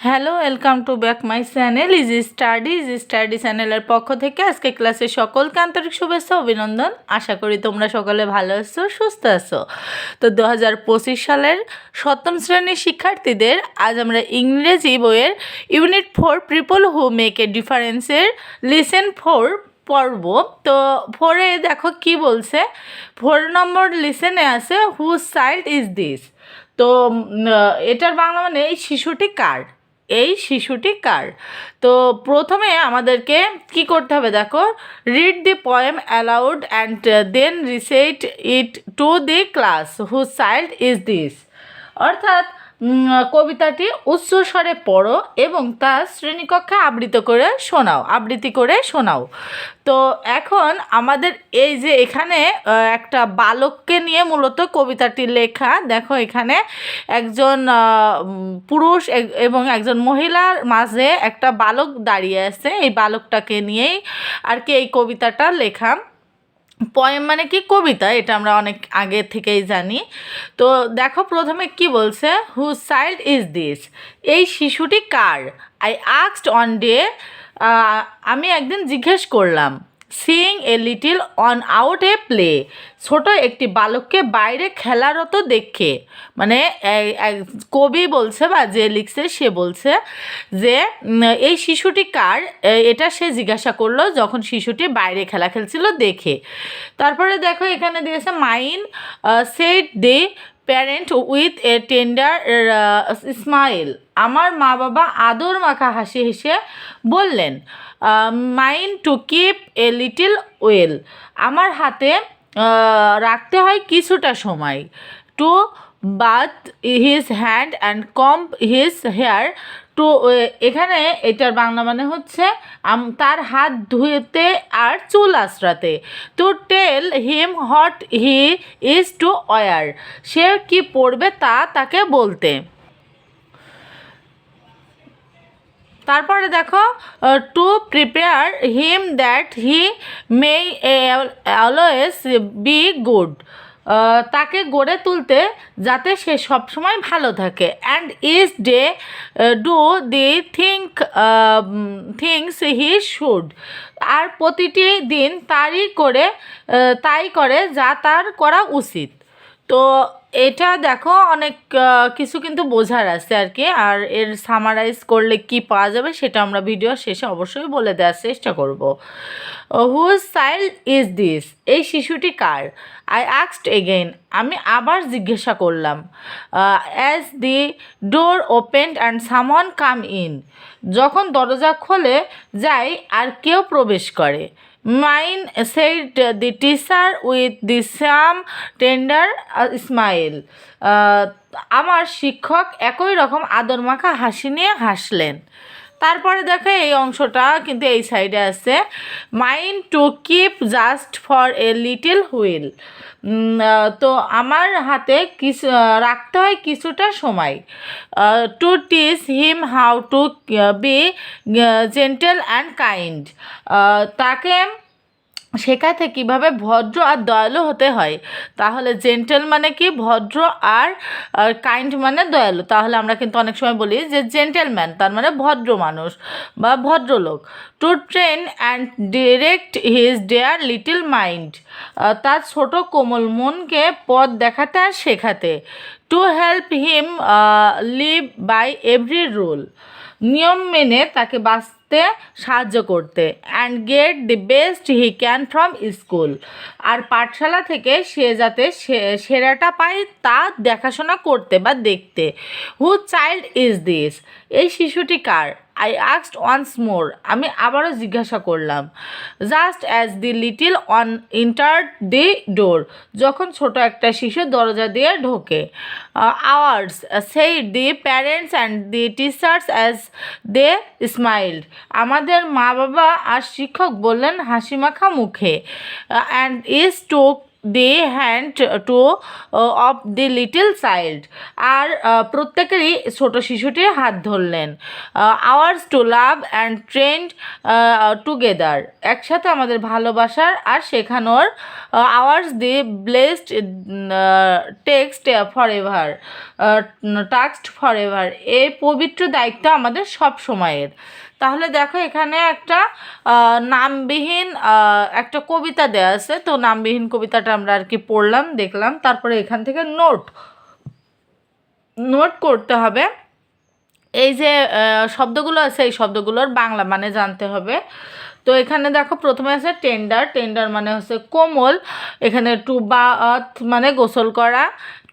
Hello welcome to back my channel is study is study চ্যানেলের পক্ষ থেকে আজকে ক্লাসে সকলকে আন্তরিক শুভেচ্ছা, অভিনন্দন। আশা করি তোমরা সকলে ভালো আছো, সুস্থ আছো। তো দু হাজার পঁচিশ সালের সপ্তম শ্রেণির শিক্ষার্থীদের আজ আমরা ইংরেজি বইয়ের unit four triple who make a ডিফারেন্সের listen four পর্ব তো ফোরে দেখো কি বলছে? ফোর নম্বর লিসেনে আছে হু চাইল্ড ইজ দিস তো এটার বাংলা মানে এই শিশুটি কার? এই শিশুটি কার? তো প্রথমে আমাদেরকে কি করতে হবে দেখো read the poem aloud and then recite it to the class who child is this অর্থাৎ কবিতাটি উচ্চ স্বরে পড়ো এবং তা শ্রেণীকক্ষে আবৃত করে শোনাও, আবৃত্তি করে শোনাও। তো এখন আমাদের এই যে এখানে একটা বালককে নিয়ে মূলত কবিতাটি লেখা, দেখো এখানে একজন পুরুষ এবং একজন মহিলার মাঝে একটা বালক দাঁড়িয়ে আছে, এই বালকটাকে নিয়েই আর কি এই কবিতাটা লেখা। পয়েম মানে কি? কবিতা, এটা আমরা অনেক আগে থেকেই জানি। তো দেখো প্রথমে কি বলছে? হু চাইল্ড ইজ দিস এই শিশুটি কার? আই আক্সড অন ডে আমি একদিন জিজ্ঞেস করলাম seeing a little one out at play ছোট একটি বালককে বাইরে খেলারত দেখে। মানে কবি বলছে বা যে লিখছে, সে বলছে যে এই শিশুটি কার? এটা সে জিজ্ঞাসা করল যখন শিশুটি বাইরে খেলা খেলছিল দেখে। তারপরে দেখো এখানে দিয়েছে, mine said the parent with a tender smile আমার মা বাবা আদর মাখা হাসি হেসে বললেন mine to keep a little while আমার হাতে রাখতে হয় কিছুটা সময়। To bathe his hand and comb his hair to এখানে এটার বাংলা মানে হচ্ছে তার হাত ধুয়েতে আর চুল আশ্রাতে। To tell him what he is to wear সে কি পড়বে তা তাকে বলতে। তারপরে দেখো to prepare him that he may always be good তাকে গড়ে তুলতে যাতে সে সবসময় ভালো থাকে। And each day do the think things he should আর প্রতিটি দিন তারই করে তাই করে যা তার করা উচিত। তো এটা দেখো অনেক কিছু কিন্তু বোঝার আছে আর কি। আর এর সামারাইজ করলে কি পাওয়া যাবে সেটা আমরা ভিডিও শেষে অবশ্যই বলে দেওয়ার চেষ্টা করব। হুজ চাইল্ড ইজ দিস এই শিশুটি কার? আই আক্সড এগেইন আমি আবার জিজ্ঞাসা করলাম। As the door opened and someone came in যখন দরজা খোলে, যায় আর কেউ প্রবেশ করে। Mine said the teacher with the same tender smile আমার শিক্ষক একই রকম আদর মাখা হাসি নিয়ে হাসলেন। তারপরে দেখো এই অংশটা কিন্তু এই সাইডে আছে। Mine to keep just for a little while তো আমার হাতে কিছু রাখতে হয় কিছুটা সময়। To teach him how to be gentle and kind তাকে শেখাতে কীভাবে ভদ্র আর দয়ালু হতে হয়? তাহলে জেন্টেল মানে কি? ভদ্র আর কাইন্ড মানে দয়ালু। তাহলে আমরা কিন্তু অনেক সময় বলি যে জেন্টেলম্যান তার মানে ভদ্র মানুষ বা ভদ্রলোক। To train and direct his dear little mind তার ছোট কোমল মনকে পথ দেখাতে আর শেখাতে। To help him live by every rule নিয়ম মেনে তাকে বাঁচতে সাহায্য করতে and get the best he can from school আর পাঠশালা থেকে সে যাতে সেরাটা পায় তা দেখাশোনা করতে বা দেখতে। হু চাইল্ড ইজ দিস এই শিশুটি কার? আই আক্সড ওয়ান্স মোর আমি আবারও জিজ্ঞাসা করলাম। Just as the little one enter the door যখন ছোট একটা শিশু দরজা দিয়ে ঢোকে। Ours said the parents and the teachers as they smiled আমাদের মা বাবা আর শিক্ষক বললেন হাসি মাখা। মুখে and each took the hand to of the little child আর প্রত্যেকেরই ছোট শিশুটির হাত ধরলেন। Ours to love and trained together একসাথে আমাদের ভালোবাসার আর শেখানোর ours the blessed task for ever tasked for ever এই পবিত্র দায়িত্ব আমাদের সব সময়ের। তাহলে দেখো এখানে একটা নামবিহীন একটা কবিতা দেওয়া আছে। তো নামবিহীন কবিতাটা আমরা আর কি পড়লাম, দেখলাম। তারপরে এখান থেকে নোট নোট করতে হবে। এই যে শব্দগুলো আছে, এই শব্দগুলোর বাংলা মানে জানতে হবে। তো এখানে দেখো, প্রথমে আছে টেন্ডার টেন্ডার মানে হচ্ছে কোমল। এখানে টু বাথ মানে গোসল করা।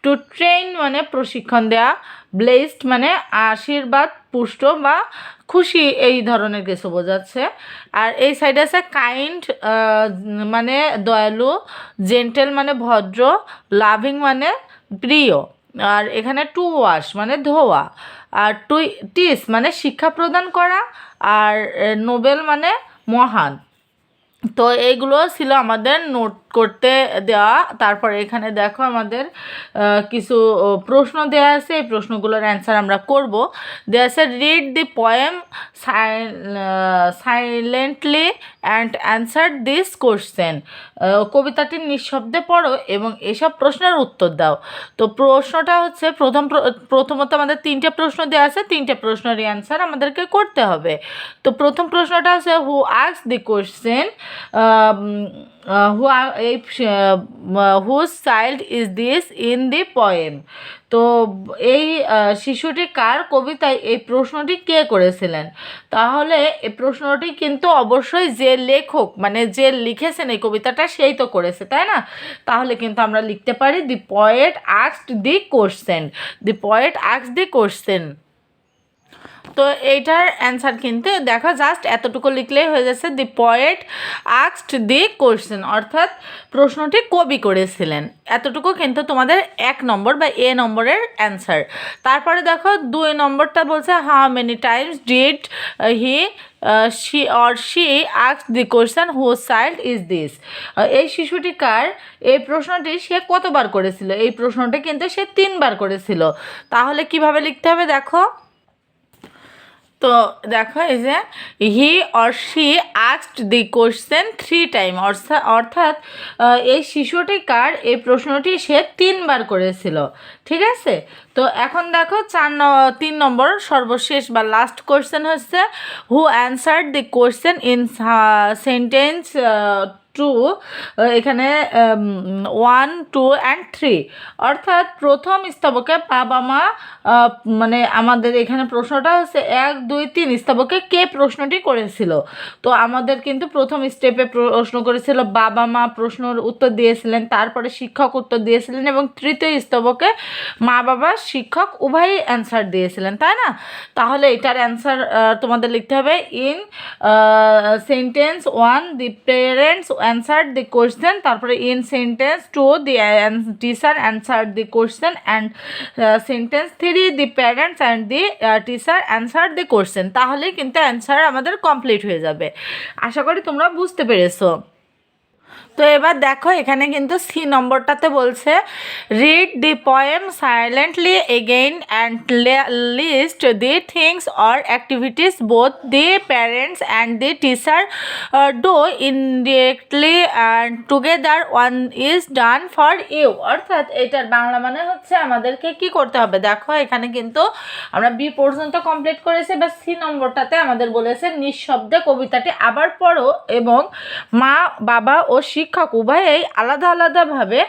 টু ট্রেন মানে প্রশিক্ষণ দেওয়া ব্লেসড মানে আশীর্বাদ, পুষ্ট বা খুশি এই ধরনের কিছু বোঝাচ্ছে। আর এই সাইডে আছে কাইন্ড মানে দয়ালু জেন্টেল মানে ভদ্র লাভিং মানে প্রিয়। আর এখানে টু ওয়াশ মানে ধোয়া। আর টু টিস মানে শিক্ষা প্রদান করা। আর নোবেল মানে মহান। তো এইগুলো ছিল আমাদের নোট করতে দেওয়া। তারপর এখানে দেখো আমাদের কিছু প্রশ্ন দেওয়া আছে। এই প্রশ্নগুলোর অ্যান্সার আমরা করব। দেওয়া আছে read the poem silently and answer this question কবিতাটি নিঃশব্দে পড়ো এবং এসব প্রশ্নের উত্তর দাও। তো প্রশ্নটা হচ্ছে, প্রথম প্রথমত আমাদের তিনটে প্রশ্ন দেওয়া আছে। তিনটে প্রশ্নের অ্যান্সার আমাদেরকে করতে হবে। তো প্রথম প্রশ্নটা আছে হু আক্স দি কোশ্চেন হু এই whose child is this in the poem তো এই শিশুটি কার কবিতায় এই প্রশ্নটি কে করেছিলেন? তাহলে এই প্রশ্নটি কিন্তু অবশ্যই যে লেখক মানে যে লিখেছেন এই কবিতাটা সেই তো করেছে, তাই না? তাহলে কিন্তু আমরা লিখতে পারি the poet আক্সড the question the poet আক্স the question তো এইটার অ্যান্সার কিন্তু দেখো জাস্ট এতটুকু লিখলেই হয়ে যাচ্ছে দি পয়েট আক্সড দি কোশ্চেন অর্থাৎ প্রশ্নটি কবি করেছিলেন। এতটুকু কিন্তু তোমাদের এক নম্বর বা এ নম্বরের অ্যান্সার তারপরে দেখো দুই নম্বরটা বলছে how many times did he she or she asks the question who child is this এই শিশুটি কার? এই প্রশ্নটি সে কতবার করেছিল? এই প্রশ্নটি কিন্তু সে তিনবার করেছিল। তাহলে কীভাবে লিখতে হবে দেখো? তো দেখো, এই যে he or she asked the question three time অর্থাৎ এই শিশুটি কার? এই প্রশ্নটি সে তিনবার করেছিল। ঠিক আছে? তো এখন দেখো, চার তিন নম্বর সর্বশেষ বা লাস্ট কোশ্চেন হচ্ছে who answer the question in sentence two এখানে ওয়ান টু অ্যান্ড থ্রি অর্থাৎ প্রথম স্তবকে বাবা মা মানে আমাদের এখানে প্রশ্নটা হচ্ছে এক, দুই, তিন স্তবকে কে প্রশ্নটি করেছিল? তো আমাদের কিন্তু প্রথম স্টেপে প্রশ্ন করেছিল বাবা মা প্রশ্নর উত্তর দিয়েছিলেন, তারপরে শিক্ষক উত্তর দিয়েছিলেন এবং তৃতীয় স্তবকে মা বাবা শিক্ষক উভয়ই অ্যান্সার দিয়েছিলেন, তাই না? তাহলে এটার অ্যান্সার তোমাদের লিখতে হবে in sentence one the parents answer the question তারপরে in sentence two the teacher answer the question and sentence three the parents and the teacher answer the question তাহলেই কিন্তু অ্যান্সার আমাদের কমপ্লিট হয়ে যাবে। আশা করি তোমরা বুঝতে পেরেছ। তো এবার দেখো, এখানে কিন্তু সি নম্বরটাতে বলছে read the poem silently again and list the things or activities both the parents and the teacher do indirectly and together one is done for you অর্থাৎ এটার বাংলা মানে হচ্ছে আমাদেরকে কি করতে হবে? দেখো, এখানে কিন্তু আমরা বি পর্যন্ত কমপ্লিট করেছি। বা সি নম্বরটাতে আমাদের বলেছে, নিঃশব্দে কবিতাটি আবার পড়ো এবং মা, বাবা ও শিক্ষক উভয়েই আলাদা আলাদাভাবে,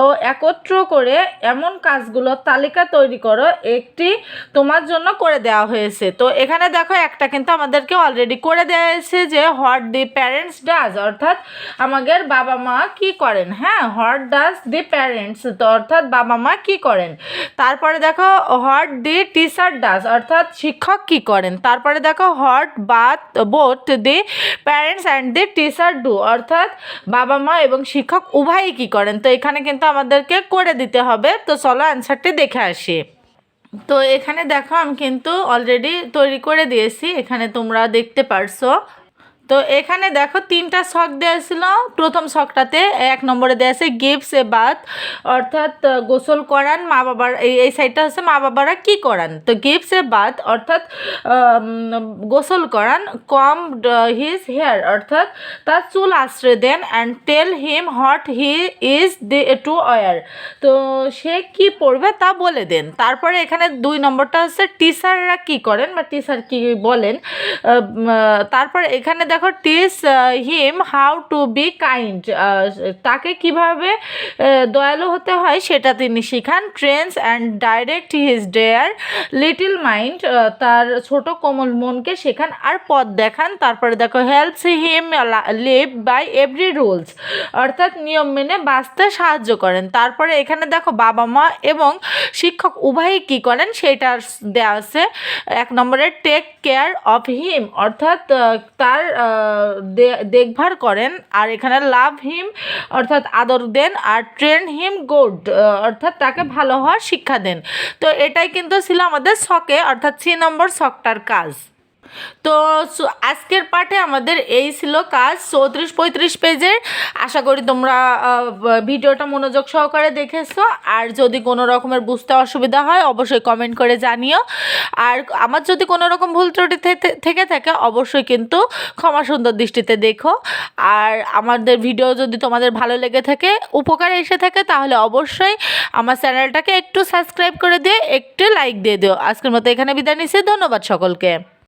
ও একত্র করে এমন কাজগুলোর তালিকা তৈরি করো, একটি তোমার জন্য করে দেওয়া হয়েছে। তো এখানে দেখো একটা কিন্তু আমাদেরকে অলরেডি করে দেওয়া হয়েছে যে হোয়াট দি প্যারেন্টস ডাজ অর্থাৎ আমাদের বাবা মা কি করেন হ্যাঁ? হোয়াট ডাজ দি প্যারেন্টস তো অর্থাৎ বাবা মা কি করেন? তারপরে দেখো হোয়াট দি টিচার ডাজ অর্থাৎ শিক্ষক কি করেন? তারপরে দেখো what both both the parents and the teacher do অর্থাৎ বাবা মা এবং শিক্ষক উভয়ই কি করেন? তো এখানে কিন্তু আমাদেরকে করে দিতে হবে। তো চলো অ্যান্সারটি দেখে আসি। তো এখানে দেখো, আমি কিন্তু অলরেডি তৈরি করে দিয়েছি। এখানে তোমরা দেখতে পারছ। তো এখানে দেখো তিনটা শখ দেওয়া ছিল। প্রথম শখটাতে এক নম্বরে দেওয়া আছে গিভস এ বাথ অর্থাৎ গোসল করান, মা বাবার এই এই সাইডটা হচ্ছে মা বাবারা কি করান? তো গিভস এ বাথ অর্থাৎ গোসল করান কম হিজ হেয়ার অর্থাৎ, তার চুল আশ্রয় দেন and tell him what he is they to war তো সে কি পড়বে তা বলে দেন। তারপরে এখানে দুই নম্বরটা হচ্ছে টিচাররা কি করেন বা টিচার কি বলেন? তারপরে এখানে দেখো teach him how to be kind তাকে কীভাবে দয়ালু হতে হয় সেটা তিনি শিখান। Trains and direct his dear little mind তার ছোট কোমল মনকে শেখান আর পথ দেখান। তারপরে দেখো helps him live by every rules অর্থাৎ নিয়ম মেনে বাঁচতে সাহায্য করেন। তারপরে এখানে দেখো বাবা মা এবং শিক্ষক উভয়ই কী করেন? সেটা দেওয়া আছে। এক নম্বরে টেক কেয়ার অফ হিম অর্থাৎ তার আহ, দে- দেখভাল করেন আর এখানে লাভ হিম অর্থাৎ আদর দেন আর ট্রেন হিম গুড অর্থাৎ তাকে ভালো হওয়ার শিক্ষা দেন। তো এটাই কিন্তু ছিল আমাদের শখে, অর্থাৎ সি নম্বর শখটার কাজ। তো আজকের পাঠে আমাদের এই ছিল কাজ। চৌত্রিশ পঁয়ত্রিশ পেজের আশা করি তোমরা ভিডিওটা মনোযোগ সহকারে দেখেছ। আর যদি কোনো রকমের বুঝতে অসুবিধা হয়, অবশ্যই কমেন্ট করে জানিও। আর আমার যদি কোনো রকম ভুল ত্রুটি থেকে থাকে, অবশ্যই কিন্তু ক্ষমা সুন্দর দৃষ্টিতে দেখো। আর আমাদের ভিডিও যদি তোমাদের ভালো লেগে থাকে, উপকার এসে থাকে, তাহলে অবশ্যই আমার চ্যানেলটাকে একটু সাবস্ক্রাইব করে দিয়ে, একটু লাইক দিয়ে দিও। আজকের মতো এখানে বিদায় নিচ্ছি। ধন্যবাদ সকলকে।